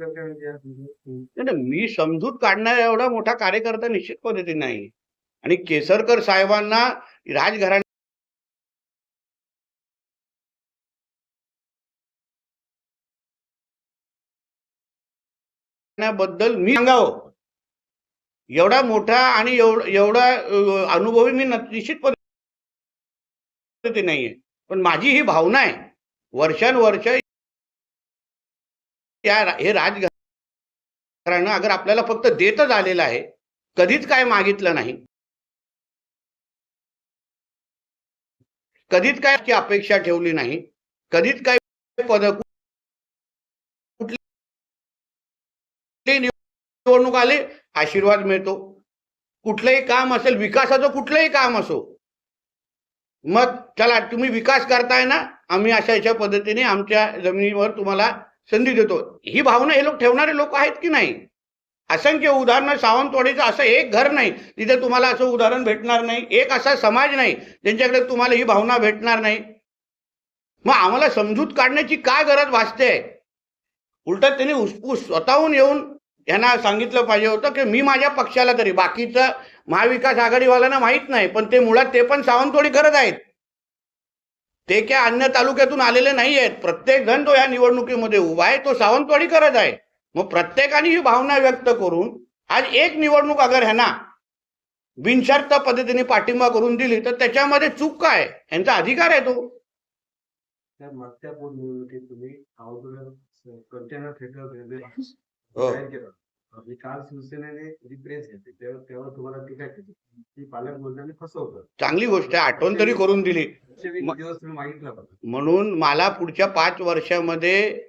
नाही, मी समजूत काढणारा एवढा मोठा कार्यकर्ता निश्चित पद्धतीने नाही. आणि केसरकर साहेबांना राजघराण्या बद्दल मी सांगावं. एवढा मोठा आणि एवढा अनुभवी मी निश्चित पद्धती नाहीये. पण माझी ही भावना आहे. वर्षानुवर्ष या हे राजघराणं अगर आपल्याला फक्त देतच आलेलं आहे कधीच काय मागितलं नाही. कधीच काय की अपेक्षा ठेवली नाही कधीच काय पद कुठली निवडणूक आले आशीर्वाद मिळतो. कुठलंही काम असेल विकासाचं कुठलंही काम असो मग चला तुम्ही विकास करताय ना आम्ही अशा अशा पद्धतीने आमच्या जमिनीवर तुम्हाला संधी देतो. ही भावना हे लोक ठेवणारे लोक आहेत की नाही? असंख्य उदाहरणं सावंतवाडीचं असं एक घर नाही तिथे तुम्हाला असं उदाहरण भेटणार नाही. एक असा समाज नाही ज्यांच्याकडे तुम्हाला ही भावना भेटणार नाही. मग आम्हाला समजूत काढण्याची काय गरज भासते? उलट त्यांनी उसपूस स्वतःहून येऊन यांना सांगितलं पाहिजे होतं की मी माझ्या पक्षाला तरी बाकीचं महाविकास आघाडीवाल्यांना माहीत नाही पण ते मुळात ते पण सावंतवाडी करत आहेत. ते काय अन्य तालुक्यातून आलेले नाही आहेत प्रत्येक जण तो या निवडणुकीमध्ये उभा आहे तो सावंतवाडी करत आहे. मग प्रत्येकाने ही भावना व्यक्त करून आज एक निवडणूक अगर ह्यांना बिनशर्त पद्धतीने पाठिंबा करून दिली तर त्याच्यामध्ये चूक काय? यांचा अधिकार आहे तो. त्या मागच्या पोटनिवडणुकीत तुम्ही कंटेनर थिएटर हो. जाहीर केलं. आणि काल शिवसेनेने जी प्रेस घेतली तेव्हा तेव्हा तुम्हाला टीका केली. की पालक बोलण्याने फसवतं चांगली गोष्ट आहे आठवण तरी करून दिली. म्हणून मला पुढच्या पाच वर्षामध्ये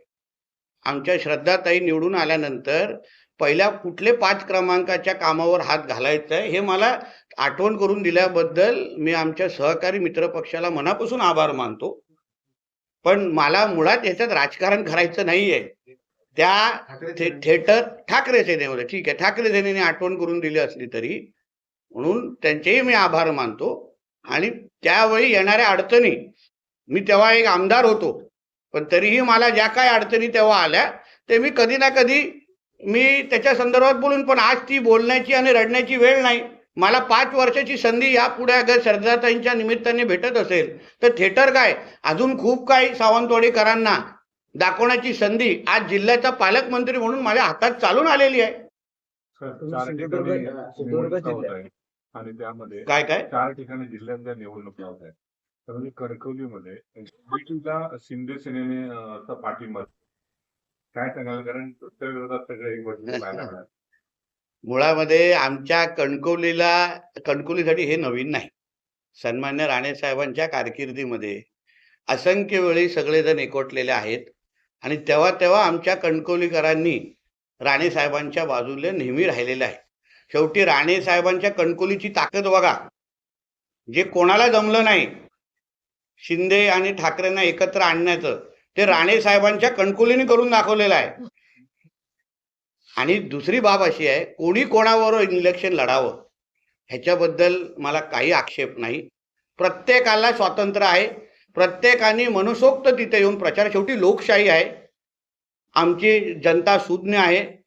आमच्या श्रद्धाताई निवडून आल्यानंतर पहिल्या कुठले पाच क्रमांकाच्या कामावर हात घालायचा आहे हे मला आठवण करून दिल्याबद्दल मी आमच्या सहकारी मित्र पक्षाला मनापासून आभार मानतो. पण मला मुळात याच्यात राजकारण करायचं नाहीये. त्या थिएटर ठाकरे सेनेमध्ये ठीक आहे. ठाकरे सेनेने आठवण करून दिली असली तरी म्हणून त्यांचेही मी आभार मानतो. आणि त्यावेळी येणाऱ्या अडचणी मी तेव्हा एक आमदार होतो पण तरीही मला ज्या काय अडचणी तेव्हा आल्या ते मी कधी ना कधी मी त्याच्या संदर्भात बोलून पण आज ती बोलण्याची आणि रडण्याची वेळ नाही. मला पाच वर्षाची संधी यापुढे अगर सरदारताईंच्या निमित्ताने भेटत असेल तर थिएटर काय? अजून खूप काही सावंतवाडीकरांना दाखवण्याची संधी आज जिल्ह्याचा पालकमंत्री म्हणून माझ्या हातात चालून आलेली आहे. आहेत आणि त्यामध्ये काय काय? चार ठिकाणी जिल्ह्यातल्या निवडणुका होत आहेत. तर म्हणजे कणकवलीमध्ये शिंदे सेनेने पाठिंबा काय सांगाल? कारण त्या विरोधात सगळे एक वर्ष. मुळामध्ये आमच्या कणकवलीला कणकवलीसाठी हे नवीन नाही. सन्मान्य राणे साहेबांच्या कारकिर्दीमध्ये असंख्य वेळी सगळेजण एकवटलेले आहेत. आणि तेव्हा तेव्हा आमच्या कणकवलीकरांनी राणे साहेबांच्या बाजूला नेहमी राहिलेले आहे शेवटी राणे साहेबांच्या कणकोलीची ताकद बघा. जे कोणाला जमलं नाही शिंदे आणि ठाकरेंना एकत्र आणण्याचं ते राणे साहेबांच्या कणकोलीने करून दाखवलेलं आहे. आणि दुसरी बाब अशी आहे कोणी कोणावर इलेक्शन लढावं ह्याच्याबद्दल मला काही आक्षेप नाही. प्रत्येकाला स्वातंत्र्य आहे प्रत्येकाने मनसोक्त तिथे येऊन प्रचार शेवटी लोकशाही आहे. आमची जनता सुज्ञ आहे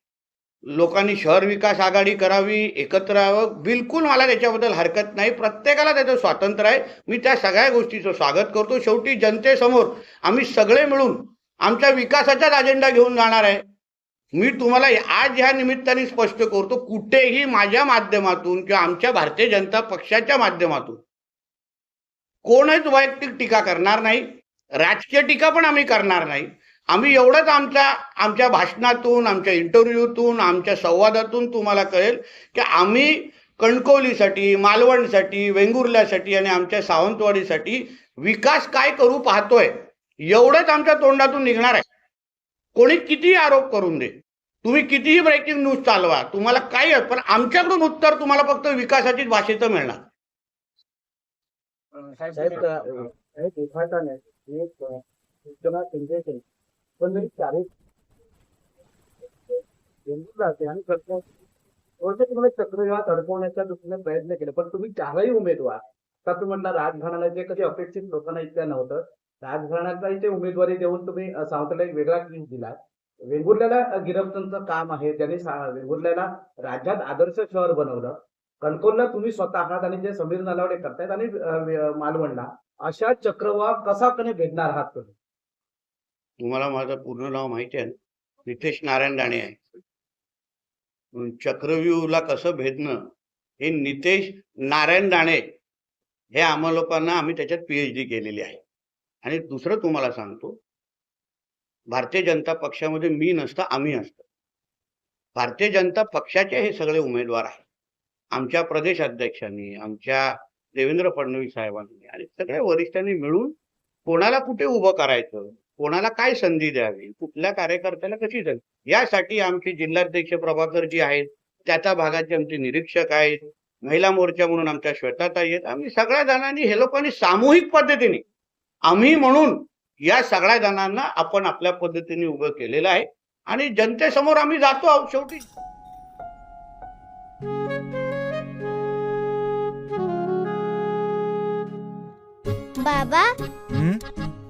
लोकांनी शहर विकास आघाडी करावी एकत्र यावं. बिलकुल मला त्याच्याबद्दल हरकत नाही. प्रत्येकाला त्याचं स्वातंत्र्य आहे. मी त्या सगळ्या गोष्टीचं स्वागत करतो. शेवटी जनतेसमोर आम्ही सगळे मिळून आमच्या विकासाचाच अजेंडा घेऊन जाणार आहे. मी तुम्हाला आज ह्या निमित्ताने स्पष्ट करतो कुठेही माझ्या माध्यमातून किंवा आमच्या भारतीय जनता पक्षाच्या माध्यमातून कोणच वैयक्तिक टीका करणार नाही. राजकीय टीका पण आम्ही करणार नाही. आम्ही एवढंच आमच्या आमच्या भाषणातून आमच्या इंटरव्ह्यूतून आमच्या संवादातून तुम्हाला कळेल की आम्ही कणकवलीसाठी मालवणसाठी वेंगुर्ल्यासाठी आणि आमच्या सावंतवाडीसाठी विकास काय करू पाहतोय एवढंच आमच्या तोंडातून निघणार आहे. कोणी किती आरोप करून दे तुम्ही कितीही ब्रेकिंग न्यूज चालवा तुम्हाला काही पण आमच्याकडून उत्तर तुम्हाला फक्त विकासाचीच भाषेचं मिळणार. साहेब एक सूचना केंद्रीय केली पण मी चारही केंद्र राहते आणि थोडंसं तुम्हाला चक्रव्यूहात अडकवण्याचा दृष्टीने प्रयत्न केला पण तुम्ही चारही उमेदवार का तुम्ही म्हणला राजघराण्याला जे कधी अपेक्षित लोकांना इतक्या नव्हतं राजघराण्याचा इथे उमेदवारी देऊन तुम्ही सावंतला एक वेगळा क्लीन दिला. वेंगुर्ल्याला गिरफ्तांचं काम आहे त्यांनी वेंगुर्ल्याला राज्यात आदर्श शहर बनवलं. कणकोलला तुम्ही स्वतः आहात आणि जे समीर नलावडे करतायत आणि मालवणला अशा चक्रवाह कसा कने भेटणार आहात तुम्ही? तुम्हाला माझं पूर्ण नाव माहिती आहे. ना नितेश नारायण राणे आहे. चक्रव्यूहला कसं भेदणं? हे नितेश नारायण राणे हे आम्हा लोकांना आम्ही त्याच्यात पीएच डी केलेली आहे. आणि दुसरं तुम्हाला सांगतो भारतीय जनता पक्षामध्ये मी नसतं आम्ही असतो. भारतीय जनता पक्षाचे हे सगळे उमेदवार आहेत. आमच्या प्रदेश अध्यक्षांनी आमच्या देवेंद्र फडणवीस साहेबांनी आणि सगळ्या वरिष्ठांनी मिळून कोणाला कुठे उभं करायचं? कोणाला काय संधी द्यावी? कुठल्या कार्यकर्त्याला कशी संधी? यासाठी आमचे जिल्हाध्यक्ष प्रभाकर जी आहेत. त्या त्या भागाचे आमचे निरीक्षक आहेत. महिला मोर्चा म्हणून आमच्या श्वेताताई आहेत. आम्ही सगळ्या जणांनी हे लोकांनी सामूहिक पद्धतीने आम्ही म्हणून या सगळ्या जणांना आपण आपल्या पद्धतीने उभं केलेलं आहे आणि जनतेसमोर आम्ही जातो आहोत शेवटी. बाबा हं?